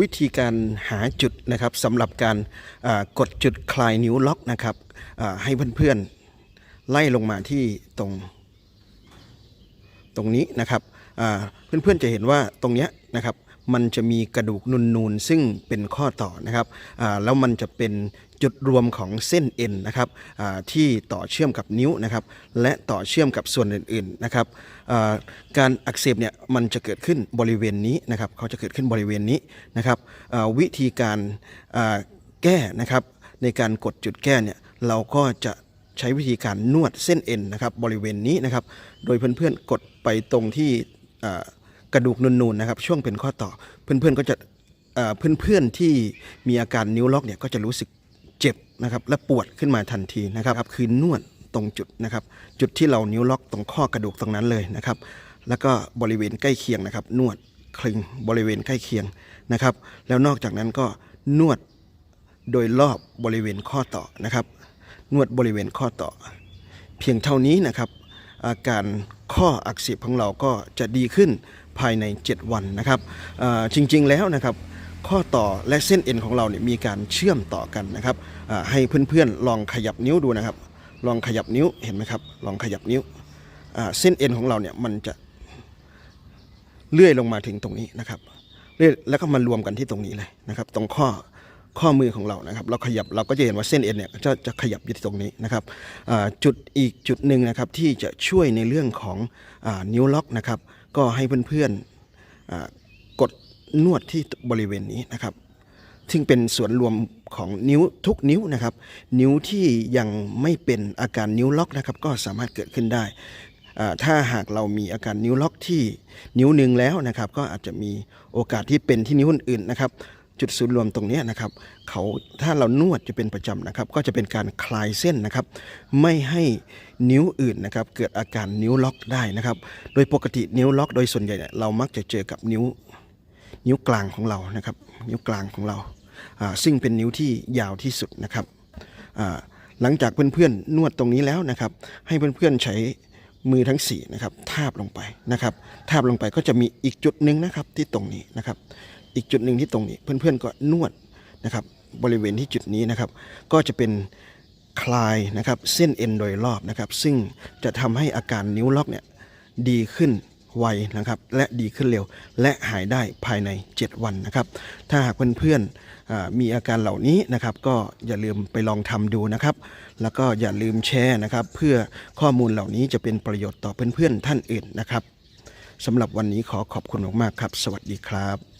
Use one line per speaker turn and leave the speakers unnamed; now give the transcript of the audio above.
วิธีการหาจุดนะครับสำหรับการกดจุดคลายนิ้วล็อกนะครับให้เพื่อนๆไล่ลงมาที่ตรงตรงนี้นะครับเพื่อนๆจะเห็นว่าตรงเนี้ยนะครับ มันจะมีกระดูกนูนๆซึ่งเป็นข้อต่อนะครับแล้วมันจะเป็นจุดรวมของเส้นเอ็นนะครับที่ต่อเชื่อมกับนิ้วนะครับและต่อเชื่อมกับส่วนอื่นๆนะครับการอักเสบเนี่ยมันจะเกิดขึ้นบริเวณนี้นะครับเขาจะเกิดขึ้นบริเวณนี้นะครับวิธีการแก้นะครับในการกดจุดแก้เนี่ยเราก็จะใช้วิธีการนวดเส้นเอ็นนะครับบริเวณนี้นะครับ โดยเพื่อนๆกดไปตรงที่ กระดูกนูนๆนะครับช่วงเป็นข้อต่อเพื่อนๆก็จะเพื่อนๆที่มีอาการนิ้วล็อกเนี่ยก็จะรู้สึกเจ็บนะครับและปวดขึ้นมาทันทีนะครับคือนวดตรงจุดนะครับจุดที่เรานิ้วล็อกตรงข้อกระดูกตรงนั้นเลยนะครับแล้วก็บริเวณใกล้เคียงนะครับ นวดคลึงบริเวณใกล้เคียงนะครับ แล้วนอกจากนั้นก็นวดโดยรอบบริเวณข้อต่อนะครับ นวดบริเวณข้อต่อ เพียงเท่านี้นะครับ อาการข้ออักเสบของเราก็จะดีขึ้น ภายใน 7 วันนะครับจริง ๆ แล้วนะครับข้อต่อและเส้นเอ็นของเราเนี่ยมีการเชื่อมต่อกันนะครับให้เพื่อนๆลองขยับนิ้วดูนะครับ ลองขยับนิ้วเห็นไหมครับ ลองขยับนิ้วเส้นเอ็นของเราเนี่ยมันจะเลื่อยลงมาถึงตรงนี้นะครับเลื่อยแล้วก็มารวมกันที่ตรงนี้เลยนะครับ ตรงข้อข้อมือของเรานะครับ เราขยับเราก็จะเห็นว่าเส้นเอ็นเนี่ยจะจะขยับอยู่ที่ตรงนี้นะครับจุดอีกจุดหนึ่งนะครับที่จะช่วยในเรื่องของอนิ้วล็อกนะครับ ก็ให้เพื่อนๆกดนวดที่บริเวณนี้นะครับซึ่งเป็นส่วนรวมของนิ้วทุกนิ้วนะครับ นิ้วที่ยังไม่เป็นอาการนิ้วล็อกนะครับ ก็สามารถเกิดขึ้นได้ ถ้าหากเรามีอาการนิ้วล็อกที่นิ้วหนึ่งแล้วนะครับ ก็อาจจะมีโอกาสที่เป็นที่นิ้วอื่นๆนะครับ จุดศูนย์รวมตรงนี้นะครับเขาถ้าเรานวดจะเป็นประจำนะครับ ก็จะเป็นการคลายเส้นนะครับ ไม่ให้นิ้วอื่นนะครับ เกิดอาการนิ้วล็อกได้นะครับ โดยปกตินิ้วล็อก โดยส่วนใหญ่เนี่ยเรามักจะเจอกับนิ้วนิ้วกลางของเรานะครับ นิ้วกลางของเรา ซึ่งเป็นนิ้วที่ยาวที่สุดนะครับหลังจากเพื่อนๆนวดตรงนี้แล้วนะครับ ให้เพื่อนๆใช้มือทั้งสี่นะครับทาบลงไปนะครับทาบลงไปก็จะมีอีกจุดหนึ่งนะครับที่ตรงนี้นะครับ อีกจุดหนึ่งที่ตรงนี้เพื่อนๆก็นวดนะครับบริเวณที่จุดนี้นะครับ ก็จะเป็นคลายนะครับเส้นเอ็นโดยรอบนะครับ ซึ่งจะทำให้อาการนิ้วล็อกเนี่ยดีขึ้นไวนะครับ และดีขึ้นเร็ว และหายได้ภายใน 7 วันนะครับ ถ้าหากเพื่อนๆอ่ามีอาการเหล่านี้นะครับ ก็อย่าลืมไปลองทำดูนะครับ แล้วก็อย่าลืมแชร์นะครับ เพื่อข้อมูลเหล่านี้จะเป็นประโยชน์ต่อเพื่อนๆท่านอื่นนะครับสำหรับวันนี้ขอขอบคุณมากๆครับ สวัสดีครับ